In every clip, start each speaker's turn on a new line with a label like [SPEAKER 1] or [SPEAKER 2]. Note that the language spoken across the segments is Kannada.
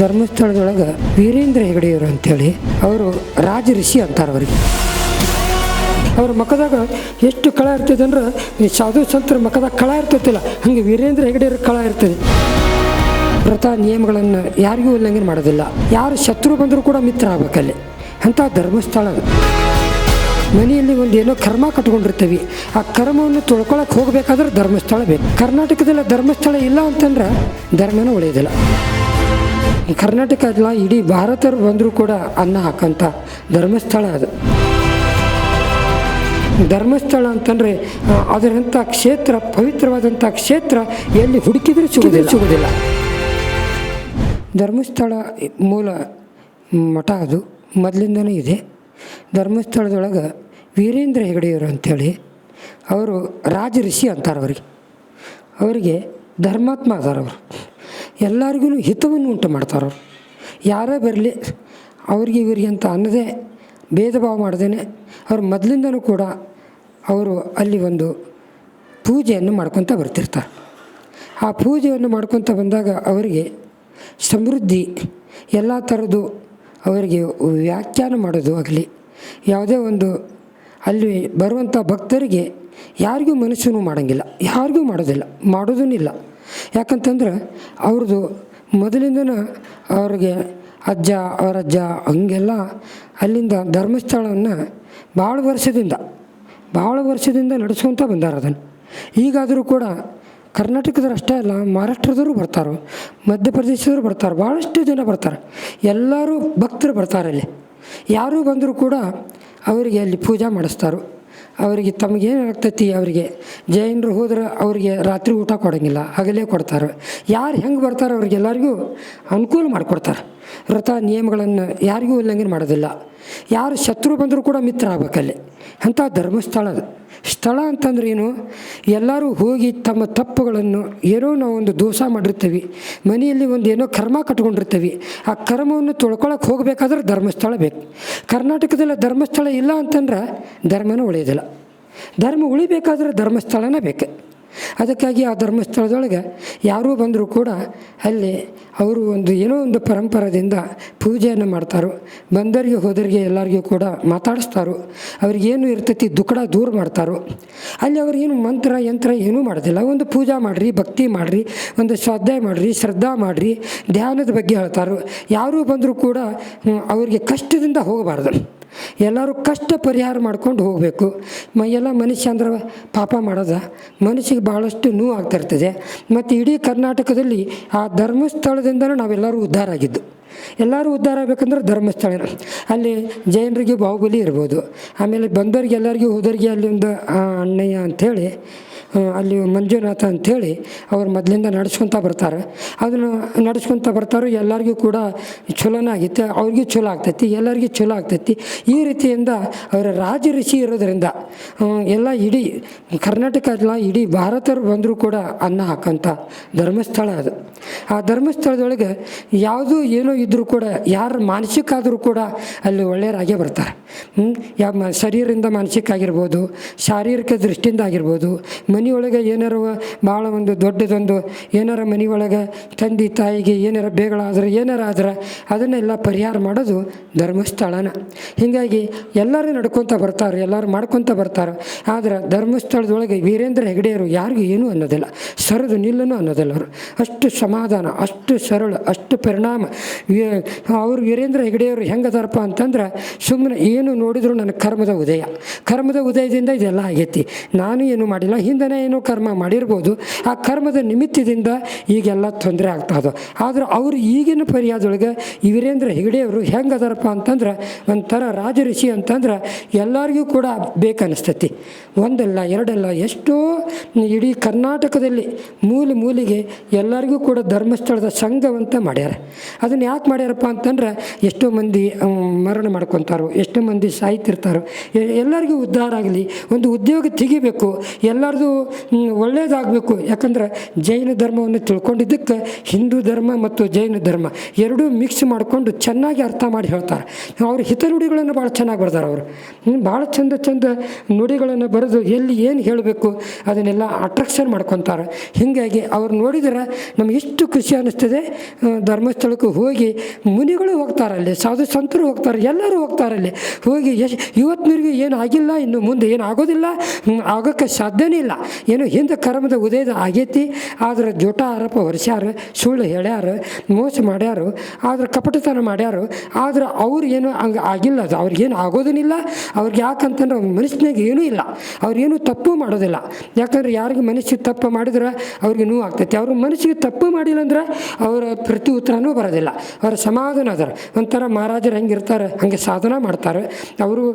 [SPEAKER 1] ಧರ್ಮಸ್ಥಳದೊಳಗೆ ವೀರೇಂದ್ರ ಹೆಗಡೆಯವರು ಅಂತೇಳಿ ಅವರು ರಾಜ ಋಷಿ ಅಂತಾರೆ ಅವ್ರಿಗೆ. ಅವ್ರ ಮಖದಾಗ ಎಷ್ಟು ಕಳ ಇರ್ತೈತೆ ಅಂದ್ರೆ ಸಾಧು ಸಂತರ ಮಖದಾಗ ಕಳ ಇರ್ತೈತಿಲ್ಲ, ಹಂಗೆ ವೀರೇಂದ್ರ ಹೆಗಡೆಯವ್ರ ಕಳ ಇರ್ತದೆ. ವ್ರತ ನಿಯಮಗಳನ್ನು ಯಾರಿಗೂ ಉಲ್ಲಂಘನೆ ಮಾಡೋದಿಲ್ಲ. ಯಾರು ಶತ್ರು ಬಂದರೂ ಕೂಡ ಮಿತ್ರ ಆಗ್ಬೇಕಲ್ಲಿ ಅಂಥ ಧರ್ಮಸ್ಥಳ. ಮನೆಯಲ್ಲಿ ಒಂದು ಏನೋ ಕರ್ಮ ಕಟ್ಕೊಂಡಿರ್ತೀವಿ. ಆ ಕರ್ಮವನ್ನು ತೊಳ್ಕೊಳಕ್ಕೆ ಹೋಗಬೇಕಾದ್ರೆ ಧರ್ಮಸ್ಥಳ ಬೇಕು. ಕರ್ನಾಟಕದಲ್ಲಿ ಧರ್ಮಸ್ಥಳ ಇಲ್ಲ ಅಂತಂದ್ರೆ ಧರ್ಮನೂ ಉಳಿಯೋದಿಲ್ಲ. ಕರ್ನಾಟಕ ಅಲ್ಲ ಇಡೀ ಭಾರತರು ಬಂದರೂ ಕೂಡ ಅನ್ನ ಹಾಕಂಥ ಧರ್ಮಸ್ಥಳ ಅದು. ಧರ್ಮಸ್ಥಳ ಅಂತಂದರೆ ಅದರಂಥ ಕ್ಷೇತ್ರ ಪವಿತ್ರವಾದಂಥ ಕ್ಷೇತ್ರ ಎಲ್ಲಿ ಹುಡುಕಿದ್ರೆ ಸಿಗುದಿಲ್ಲ ಸಿಗೋದಿಲ್ಲ ಧರ್ಮಸ್ಥಳ ಮೂಲ ಮಠ ಅದು ಮೊದಲಿಂದನೂ ಇದೆ. ಧರ್ಮಸ್ಥಳದೊಳಗೆ ವೀರೇಂದ್ರ ಹೆಗಡೆಯವರು ಅಂಥೇಳಿ ಅವರು ರಾಜ ಋಷಿ ಅಂತಾರೆ ಅವರಿಗೆ. ಅವರಿಗೆ ಧರ್ಮಾತ್ಮ ಅದಾರ ಅವರು. ಎಲ್ಲರಿಗೂ ಹಿತವನ್ನು ಉಂಟು ಮಾಡ್ತಾರೆ ಅವರು. ಯಾರೇ ಬರಲಿ ಅವ್ರಿಗೆ ಇವರಿಗೆ ಅಂತ ಅನ್ನದೇ ಭೇದ ಭಾವ ಮಾಡ್ದೇನೆ ಅವ್ರು ಮೊದಲಿಂದನೂ ಕೂಡ ಅವರು ಅಲ್ಲಿ ಒಂದು ಪೂಜೆಯನ್ನು ಮಾಡ್ಕೊತ ಬರ್ತಿರ್ತಾರೆ. ಆ ಪೂಜೆಯನ್ನು ಮಾಡ್ಕೊತ ಬಂದಾಗ ಅವರಿಗೆ ಸಮೃದ್ಧಿ ಎಲ್ಲ ಥರದ್ದು ಅವರಿಗೆ ವ್ಯಾಖ್ಯಾನ ಮಾಡೋದು ಆಗಲಿ, ಯಾವುದೇ ಒಂದು ಅಲ್ಲಿ ಬರುವಂಥ ಭಕ್ತರಿಗೆ ಯಾರಿಗೂ ಮನಸ್ಸನ್ನು ಮಾಡೋಂಗಿಲ್ಲ, ಯಾರಿಗೂ ಮಾಡೋದಿಲ್ಲ ಮಾಡೋದೂ ಇಲ್ಲ. ಯಾಕಂತಂದ್ರೆ ಅವ್ರದ್ದು ಮೊದಲಿಂದನೂ ಅವ್ರಿಗೆ ಅಜ್ಜ, ಅವರಜ್ಜ ಹಂಗೆಲ್ಲ ಅಲ್ಲಿಂದ ಧರ್ಮಸ್ಥಳವನ್ನು ಭಾಳ ವರ್ಷದಿಂದ ಭಾಳ ವರ್ಷದಿಂದ ನಡೆಸ್ಕೊತ ಬಂದಾರ ಅದನ್ನು. ಈಗಾದರೂ ಕೂಡ ಕರ್ನಾಟಕದವ್ರು ಅಷ್ಟೇ ಅಲ್ಲ, ಮಹಾರಾಷ್ಟ್ರದವರು ಬರ್ತಾರೆ, ಮಧ್ಯಪ್ರದೇಶದವರು ಬರ್ತಾರೆ, ಭಾಳಷ್ಟು ಜನ ಬರ್ತಾರೆ. ಎಲ್ಲರೂ ಭಕ್ತರು ಬರ್ತಾರೆ ಅಲ್ಲಿ. ಯಾರೂ ಬಂದರೂ ಕೂಡ ಅವರಿಗೆ ಅಲ್ಲಿ ಪೂಜೆ ಮಾಡಿಸ್ತಾರೆ. ಅವರಿಗೆ ತಮಗೇನು ಆಗ್ತೈತಿ ಅವರಿಗೆ. ಜೈನರು ಹೋದ್ರೆ ಅವರಿಗೆ ರಾತ್ರಿ ಊಟ ಕೊಡೋಂಗಿಲ್ಲ, ಹಗಲೇ ಕೊಡ್ತಾರೆ. ಯಾರು ಹೆಂಗೆ ಬರ್ತಾರೆ ಅವ್ರಿಗೆಲ್ಲರಿಗೂ ಅನುಕೂಲ ಮಾಡಿಕೊಡ್ತಾರೆ. ವ್ರತ ನಿಯಮಗಳನ್ನು ಯಾರಿಗೂ ಉಲ್ಲಂಘನೆ ಮಾಡೋದಿಲ್ಲ. ಯಾರು ಶತ್ರು ಬಂದರೂ ಕೂಡ ಮಿತ್ರ ಆಗಬೇಕಲ್ಲಿ ಅಂಥ ಧರ್ಮಸ್ಥಳ ಅದು. ಸ್ಥಳ ಅಂತಂದ್ರೆ ಏನು? ಎಲ್ಲರೂ ಹೋಗಿ ತಮ್ಮ ತಪ್ಪುಗಳನ್ನು ಏನೋ ನಾವು ಒಂದು ದೋಷ ಮಾಡಿರ್ತೀವಿ. ಮನೆಯಲ್ಲಿ ಒಂದು ಏನೋ ಕರ್ಮ ಕಟ್ಕೊಂಡಿರ್ತೀವಿ. ಆ ಕರ್ಮವನ್ನು ತೊಳ್ಕೊಳಕ್ಕೆ ಹೋಗಬೇಕಾದ್ರೆ ಧರ್ಮಸ್ಥಳ ಬೇಕು. ಕರ್ನಾಟಕದಲ್ಲಿ ಧರ್ಮಸ್ಥಳ ಇಲ್ಲ ಅಂತಂದ್ರೆ ಧರ್ಮನೂ ಉಳಿಯೋದಿಲ್ಲ. ಧರ್ಮ ಉಳಿಬೇಕಾದ್ರೆ ಧರ್ಮಸ್ಥಳನೇ ಬೇಕು. ಅದಕ್ಕಾಗಿ ಆ ಧರ್ಮಸ್ಥಳದೊಳಗೆ ಯಾರೂ ಬಂದರೂ ಕೂಡ ಅಲ್ಲಿ ಅವರು ಒಂದು ಏನೋ ಒಂದು ಪರಂಪರದಿಂದ ಪೂಜೆಯನ್ನು ಮಾಡ್ತಾರೋ. ಬಂದರಿಗೆ ಹೋದರಿಗೆ ಎಲ್ಲರಿಗೂ ಕೂಡ ಮಾತಾಡಿಸ್ತಾರೋ. ಅವ್ರಿಗೇನು ಇರ್ತೈತಿ ದುಃಖ ದೂರ ಮಾಡ್ತಾರೋ. ಅಲ್ಲಿ ಅವ್ರಿಗೇನು ಮಂತ್ರ, ಯಂತ್ರ ಏನೂ ಮಾಡೋದಿಲ್ಲ. ಒಂದು ಪೂಜಾ ಮಾಡಿರಿ, ಭಕ್ತಿ ಮಾಡಿರಿ, ಒಂದು ಶ್ರದ್ಧೆ ಮಾಡಿರಿ, ಶ್ರದ್ಧಾ ಮಾಡಿರಿ, ಧ್ಯಾನದ ಬಗ್ಗೆ ಹೇಳ್ತಾರೋ. ಯಾರೂ ಬಂದರೂ ಕೂಡ ಅವರಿಗೆ ಅವ್ರಿಗೆ ಕಷ್ಟದಿಂದ ಹೋಗಬಾರ್ದು. ಎಲ್ಲರೂ ಕಷ್ಟ ಪರಿಹಾರ ಮಾಡ್ಕೊಂಡು ಹೋಗಬೇಕು. ಮ, ಎಲ್ಲ ಮನುಷ್ಯ ಅಂದ್ರೆ ಪಾಪ ಮಾಡೋದ. ಮನುಷ್ಯಗೆ ಭಾಳಷ್ಟು ನೋವು ಆಗ್ತಿರ್ತದೆ ಮತ್ತು ಇಡೀ ಕರ್ನಾಟಕದಲ್ಲಿ ಆ ಧರ್ಮಸ್ಥಳದಿಂದಲೂ ನಾವೆಲ್ಲರೂ ಉದ್ಧಾರ ಆಗಿದ್ದು. ಎಲ್ಲರೂ ಉದ್ಧಾರ ಆಗಬೇಕಂದ್ರೆ ಧರ್ಮಸ್ಥಳ. ಅಲ್ಲಿ ಜೈನರಿಗೆ ಬಾಹುಬಲಿ ಇರ್ಬೋದು. ಆಮೇಲೆ ಬಂದವ್ರಿಗೆ ಎಲ್ಲರಿಗೂ ಹೋದವ್ರಿಗೆ ಅಲ್ಲಿ ಒಂದು ಅಣ್ಣಯ್ಯ ಅಂಥೇಳಿ ಅಲ್ಲಿ ಮಂಜುನಾಥ ಅಂಥೇಳಿ ಅವ್ರು ಮೊದಲಿಂದ ನಡ್ಸ್ಕೊತ ಬರ್ತಾರೆ. ಅದನ್ನು ನಡ್ಸ್ಕೊತ ಬರ್ತಾರೆ ಎಲ್ಲರಿಗೂ ಕೂಡ ಚಲೋನ ಆಗೈತೆ, ಅವ್ರಿಗೂ ಚಲೋ ಆಗ್ತೈತಿ, ಎಲ್ಲರಿಗೂ ಚಲೋ ಆಗ್ತೈತಿ. ಈ ರೀತಿಯಿಂದ ಅವರ ರಾಜ ಋಷಿ ಇರೋದರಿಂದ ಎಲ್ಲ ಇಡೀ ಕರ್ನಾಟಕ ಎಲ್ಲ ಇಡೀ ಭಾರತರು ಬಂದರೂ ಕೂಡ ಅನ್ನ ಹಾಕೋಂಥ ಧರ್ಮಸ್ಥಳ ಅದು. ಆ ಧರ್ಮಸ್ಥಳದೊಳಗೆ ಯಾವುದೂ ಏನೋ ಇದ್ದರೂ ಕೂಡ, ಯಾರು ಮಾನಸಿಕ ಆದರೂ ಕೂಡ ಅಲ್ಲಿ ಒಳ್ಳೆಯರಾಗೇ ಬರ್ತಾರೆ? ಯಾವ ಶರೀರದಿಂದ ಮಾನಸಿಕ ಆಗಿರ್ಬೋದು, ಶಾರೀರಿಕ ದೃಷ್ಟಿಯಿಂದ ಆಗಿರ್ಬೋದು ಮನೆಯೊಳಗೆ ಏನಾರ ಭಾಳ ಒಂದು ದೊಡ್ಡದೊಂದು ಏನಾರ ಮನೆಯೊಳಗೆ ತಂದೆ ತಾಯಿಗೆ ಏನಾರ ಬೇಗಳಾದ್ರೆ ಏನಾರ ಆದ್ರೆ ಅದನ್ನೆಲ್ಲ ಪರಿಹಾರ ಮಾಡೋದು ಧರ್ಮಸ್ಥಳನ. ಹೀಗಾಗಿ ಎಲ್ಲರೂ ನಡ್ಕೊತ ಬರ್ತಾರೆ, ಎಲ್ಲರೂ ಮಾಡ್ಕೊತ ಬರ್ತಾರೆ. ಆದ್ರೆ ಧರ್ಮಸ್ಥಳದೊಳಗೆ ವೀರೇಂದ್ರ ಹೆಗಡೆಯವರು ಯಾರಿಗೂ ಏನೂ ಅನ್ನೋದಿಲ್ಲ. ಸರದು ನಿಲ್ಲನು ಅನ್ನೋದಿಲ್ಲ ಅವರು. ಅಷ್ಟು ಸಮಾಧಾನ, ಅಷ್ಟು ಸರಳ, ಅಷ್ಟು ಪರಿಣಾಮ. ಅವರು ವೀರೇಂದ್ರ ಹೆಗಡೆಯವರು ಹೆಂಗದಾರಪ್ಪ ಅಂತಂದ್ರೆ ಸುಮ್ಮನೆ ಏನು ನೋಡಿದ್ರು ನನ್ನ ಕರ್ಮದ ಉದಯ. ಕರ್ಮದ ಉದಯದಿಂದ ಇದೆಲ್ಲ ಆಗೈತಿ. ನಾನು ಏನು ಮಾಡಿಲ್ಲ ಏನೋ ಕರ್ಮ ಮಾಡಿರ್ಬೋದು, ಆ ಕರ್ಮದ ನಿಮಿತ್ತದಿಂದ ಈಗೆಲ್ಲ ತೊಂದರೆ ಆಗ್ತಾ ಇದೆ. ಆದ್ರೆ ಅವರು ಈಗಿನ ಪರ್ಯಾದೊಳಗೆ ಈ ವೀರೇಂದ್ರ ಹೆಗಡೆಯವರು ಹೆಂಗೆ ಅದಾರಪ್ಪ ಅಂತಂದ್ರೆ, ಒಂಥರ ರಾಜ ಋಷಿ ಅಂತಂದ್ರೆ ಎಲ್ಲರಿಗೂ ಕೂಡ ಬೇಕನ್ನಿಸ್ತೈತಿ. ಒಂದಲ್ಲ, ಎರಡಲ್ಲ, ಎಷ್ಟೋ ಇಡೀ ಕರ್ನಾಟಕದಲ್ಲಿ ಮೂಲೆ ಮೂಲೆಗೆ ಎಲ್ಲರಿಗೂ ಕೂಡ ಧರ್ಮಸ್ಥಳದ ಸಂಘವಂತ ಮಾಡ್ಯಾರ. ಅದನ್ನು ಯಾಕೆ ಮಾಡ್ಯಾರಪ್ಪ ಅಂತಂದ್ರೆ, ಎಷ್ಟೋ ಮಂದಿ ಮರಣ ಮಾಡ್ಕೊತಾರೋ, ಎಷ್ಟೋ ಮಂದಿ ಸಾಯ್ತಿರ್ತಾರೋ. ಎಲ್ಲರಿಗೂ ಉದ್ಧಾರ ಆಗಲಿ, ಒಂದು ಉದ್ಯೋಗ ತೆಗಿಬೇಕು, ಎಲ್ಲರದು ಒಳ್ಳೆಯದಾಗಬೇಕು ಯಾಕಂದ್ರೆ ಜೈನ ಧರ್ಮವನ್ನು ತಿಳ್ಕೊಂಡಿದ್ದಕ್ಕೆ ಹಿಂದೂ ಧರ್ಮ ಮತ್ತು ಜೈನ ಧರ್ಮ ಎರಡೂ ಮಿಕ್ಸ್ ಮಾಡಿಕೊಂಡು ಚೆನ್ನಾಗಿ ಅರ್ಥ ಮಾಡಿ ಹೇಳ್ತಾರೆ. ಅವ್ರ ಹಿತನುಡಿಗಳನ್ನು ಭಾಳ ಚೆನ್ನಾಗಿ ಬರ್ತಾರೆ ಅವರು. ಭಾಳ ಚಂದ ಚಂದ ನುಡಿಗಳನ್ನು ಬರೆದು ಎಲ್ಲಿ ಏನು ಹೇಳಬೇಕು ಅದನ್ನೆಲ್ಲ ಅಟ್ರಾಕ್ಷನ್ ಮಾಡ್ಕೊತಾರೆ. ಹೀಗಾಗಿ ಅವ್ರು ನೋಡಿದ್ರೆ ನಮ್ಗೆ ಎಷ್ಟು ಖುಷಿ ಅನ್ನಿಸ್ತದೆ. ಧರ್ಮಸ್ಥಳಕ್ಕೆ ಹೋಗಿ ಮುನಿಗಳು ಹೋಗ್ತಾರೆ ಅಲ್ಲಿ, ಸಾಧು ಸಂತರು ಹೋಗ್ತಾರೆ, ಎಲ್ಲರೂ ಹೋಗ್ತಾರೆ ಅಲ್ಲಿ. ಹೋಗಿ ಎಷ್ಟು ಇವತ್ತಿನವರೆಗೂ ಏನು ಆಗಿಲ್ಲ, ಇನ್ನು ಮುಂದೆ ಏನು ಆಗೋದಿಲ್ಲ ಆಗೋಕ್ಕೆ ಸಾಧ್ಯನೇ ಇಲ್ಲ. ಏನು ಹಿಂದೆ ಕರ್ಮದ ಉದಯದ ಆಗೈತಿ, ಆದ್ರೆ ಜೋಟ ಆರೋಪ ಹೊರಿಸ್ಯಾರ, ಸುಳ್ಳು ಹೇಳ್ಯಾರ, ಮೋಸ ಮಾಡ್ಯಾರು, ಆದ್ರೆ ಕಪಟತನ ಮಾಡ್ಯಾರು, ಆದ್ರೆ ಅವ್ರು ಏನು ಹಂಗೆ ಆಗಿಲ್ಲ ಅದು. ಅವ್ರಿಗೇನು ಆಗೋದನ್ನಿಲ್ಲ. ಅವ್ರಿಗೆ ಯಾಕಂತಂದ್ರೆ ಮನಸ್ಸಿನಾಗ ಏನೂ ಇಲ್ಲ. ಅವ್ರೇನು ತಪ್ಪು ಮಾಡೋದಿಲ್ಲ. ಯಾಕಂದ್ರೆ ಯಾರಿಗೆ ಮನಸ್ಸಿಗೆ ತಪ್ಪು ಮಾಡಿದ್ರೆ ಅವ್ರಿಗೆ ನೋವು ಆಗ್ತೈತಿ. ಅವ್ರ ಮನಸ್ಸಿಗೆ ತಪ್ಪು ಮಾಡಿಲ್ಲ ಅಂದ್ರೆ ಅವರ ಪ್ರತಿ ಉತ್ತರನೂ ಬರೋದಿಲ್ಲ. ಅವರ ಸಮಾಧಾನ ಅದರ ಒಂಥರ ಮಹಾರಾಜರು ಹೆಂಗೆ ಇರ್ತಾರೆ, ಹಂಗೆ ಸಾಧನ ಮಾಡ್ತಾರೆ. ಅವರು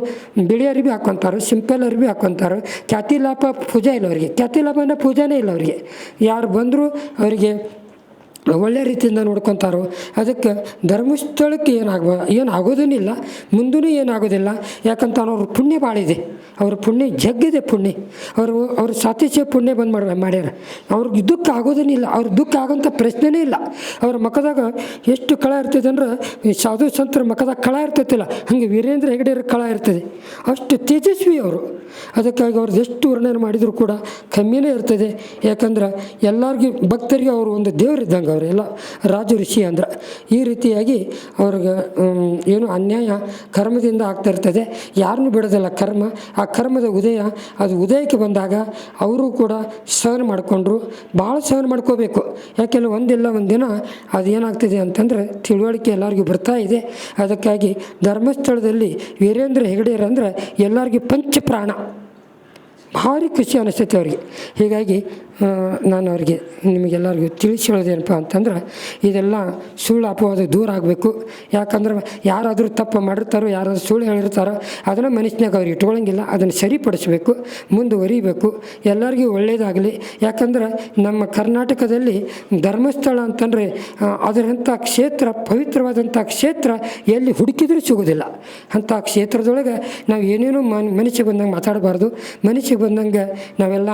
[SPEAKER 1] ಬಿಳಿ ಅರಿವಿ ಹಾಕ್ಕೊಂತಾರೆ ಸಿಂಪಲ್ ಅರಿವಿ ಹಾಕ್ಕೊತಾರೆ ಖ್ಯಾತಿ ಲಾಪ ಪೂಜೆ ಇಲ್ಲ ಅವರಿಗೆ. ಖ್ಯಾತಿ ಲಾಪನ ಪೂಜೆನೇ ಇಲ್ಲ ಅವರಿಗೆ. ಯಾರು ಬಂದರೂ ಅವರಿಗೆ ಒಳ್ಳೆ ರೀತಿಯಿಂದ ನೋಡ್ಕೊತಾರೋ, ಅದಕ್ಕೆ ಧರ್ಮಸ್ಥಳಕ್ಕೆ ಏನಾಗ ಏನು ಆಗೋದೇನಿಲ್ಲ ಮುಂದೂ ಏನಾಗೋದಿಲ್ಲ. ಯಾಕಂತ ಅವ್ರ ಪುಣ್ಯ ಭಾಳಿದೆ ಅವ್ರ ಪುಣ್ಯ ಜಗ್ಗಿದೆ ಪುಣ್ಯ. ಅವರು, ಅವ್ರ ಸಾತಿಸ್ಯ ಪುಣ್ಯ ಬಂದು ಮಾಡಿ ಮಾಡ್ಯಾರ. ಅವ್ರಿಗೆ ದುಃಖ ಆಗೋದೇನಿಲ್ಲ ಅವ್ರ ದುಃಖ ಆಗೋಂಥ ಪ್ರಶ್ನೆನೇ ಇಲ್ಲ. ಅವ್ರ ಮಖದಾಗ ಎಷ್ಟು ಕಳ ಇರ್ತದೆ ಅಂದ್ರೆ ಸಾಧು ಸಂತರ ಮಖದಾಗ ಕಳ ಇರ್ತೈತಿಲ್ಲ. ಹಾಗೆ ವೀರೇಂದ್ರ ಹೆಗಡೆಯರ ಕಳ ಇರ್ತದೆ. ಅಷ್ಟು ತೇಜಸ್ವಿ ಅವರು. ಅದಕ್ಕಾಗಿ ಅವ್ರದ್ದು ಎಷ್ಟು ವರ್ಣನೆ ಮಾಡಿದರೂ ಕೂಡ ಕಮ್ಮಿನೇ ಇರ್ತದೆ. ಯಾಕಂದ್ರೆ ಎಲ್ಲರಿಗೂ ಭಕ್ತರಿಗೆ ಅವರು ಒಂದು ದೇವರಿದ್ದಂಗೆ. ಅವರೆಲ್ಲ ರಾಜ ಋಷಿ ಅಂದ್ರೆ ಈ ರೀತಿಯಾಗಿ ಅವ್ರಿಗೆ ಏನು ಅನ್ಯಾಯ ಕರ್ಮದಿಂದ ಆಗ್ತಾ ಇರ್ತದೆ. ಯಾರನ್ನೂ ಬಿಡೋದಿಲ್ಲ ಕರ್ಮ. ಆ ಕರ್ಮದ ಉದಯ, ಅದು ಉದಯಕ್ಕೆ ಬಂದಾಗ ಅವರು ಕೂಡ ಸಹನ ಮಾಡಿಕೊಂಡ್ರು. ಭಾಳ ಸಹನ ಮಾಡ್ಕೋಬೇಕು. ಯಾಕೆಂದರೆ ಒಂದಿಲ್ಲ, ಒಂದಿನ ಅದು ಏನಾಗ್ತಿದೆ ಅಂತಂದ್ರೆ ತಿಳುವಳಿಕೆ ಎಲ್ಲರಿಗೂ ಬರ್ತಾ ಇದೆ. ಅದಕ್ಕಾಗಿ ಧರ್ಮಸ್ಥಳದಲ್ಲಿ ವೀರೇಂದ್ರ ಹೆಗಡೆಯರಂದ್ರೆ ಎಲ್ಲರಿಗೂ ಪಂಚಪ್ರಾಣ. ಭಾರಿ ಖುಷಿ ಅನಿಸ್ತೈತೆ ಅವ್ರಿಗೆ. ಹೀಗಾಗಿ ನಾನು ಅವ್ರಿಗೆ, ನಿಮಗೆಲ್ಲರಿಗೂ ತಿಳಿಸಿ ಹೇಳೋದೇನಪ್ಪ ಅಂತಂದ್ರೆ, ಇದೆಲ್ಲ ಸುಳ್ಳು ಅಪವಾದ ದೂರ ಆಗಬೇಕು. ಯಾಕಂದ್ರೆ ಯಾರಾದರೂ ತಪ್ಪು ಮಾಡಿರ್ತಾರೋ, ಯಾರಾದರೂ ಸುಳ್ಳು ಹೇಳಿರ್ತಾರೋ, ಅದನ್ನು ಮನಸ್ಸಿನಾಗ ಅವ್ರು ಇಟ್ಕೊಳ್ಳೋಂಗಿಲ್ಲ ಅದನ್ನು ಸರಿಪಡಿಸಬೇಕು, ಮುಂದುವರಿಬೇಕು. ಎಲ್ಲರಿಗೂ ಒಳ್ಳೆಯದಾಗಲಿ ಯಾಕಂದ್ರೆ ನಮ್ಮ ಕರ್ನಾಟಕದಲ್ಲಿ ಧರ್ಮಸ್ಥಳ ಅಂತಂದರೆ ಅದರಂಥ ಕ್ಷೇತ್ರ, ಪವಿತ್ರವಾದಂಥ ಕ್ಷೇತ್ರ ಎಲ್ಲಿ ಹುಡುಕಿದ್ರೂ ಸಿಗೋದಿಲ್ಲ. ಅಂಥ ಕ್ಷೇತ್ರದೊಳಗೆ ನಾವು ಏನೇನೋ ಮನ್, ಮನಸ್ಸಿಗೆ ಬಂದಂಗೆ ಮಾತಾಡಬಾರ್ದು. ಮನಸ್ಸಿಗೆ ಬಂದಂಗೆ ನಾವೆಲ್ಲ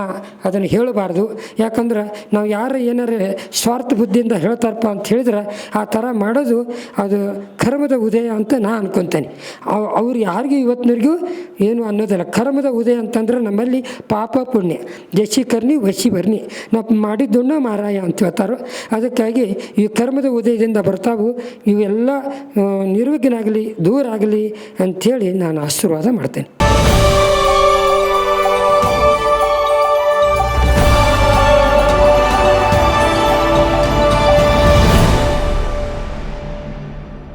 [SPEAKER 1] ಅದನ್ನು ಹೇಳಬಾರ್ದು. ಯಾಕಂದ್ರೆ ನಾವು ಯಾರು ಏನಾರ ಸ್ವಾರ್ಥ ಬುದ್ಧಿಯಿಂದ ಹೇಳ್ತಾರಪ್ಪ ಅಂತ ಹೇಳಿದ್ರೆ ಆ ಥರ ಮಾಡೋದು ಅದು ಕರ್ಮದ ಉದಯ ಅಂತ ನಾ ಅನ್ಕೊತೇನೆ. ಅವ್ ಅವ್ರು ಯಾರಿಗೂ ಇವತ್ತಿನವರೆಗೂ ಏನು ಅನ್ನೋದಿಲ್ಲ. ಕರ್ಮದ ಉದಯ ಅಂತಂದ್ರೆ ನಮ್ಮಲ್ಲಿ ಪಾಪ ಪುಣ್ಯ. ಜಶಿ ಕರ್ಣಿ ವಶಿ ಬರ್ಣಿ ನಾವು ಮಾಡಿದ್ದನ್ನು ಮಾರಾಯ ಅಂತ ಹೇಳ್ತಾರೋ ಅದಕ್ಕಾಗಿ ಈ ಕರ್ಮದ ಉದಯದಿಂದ ಬರ್ತಾವು. ಇವೆಲ್ಲ ನಿರ್ವಿಘ್ನ ಆಗಲಿ ದೂರ ಆಗಲಿ ಅಂಥೇಳಿ ನಾನು ಆಶೀರ್ವಾದ ಮಾಡ್ತೇನೆ.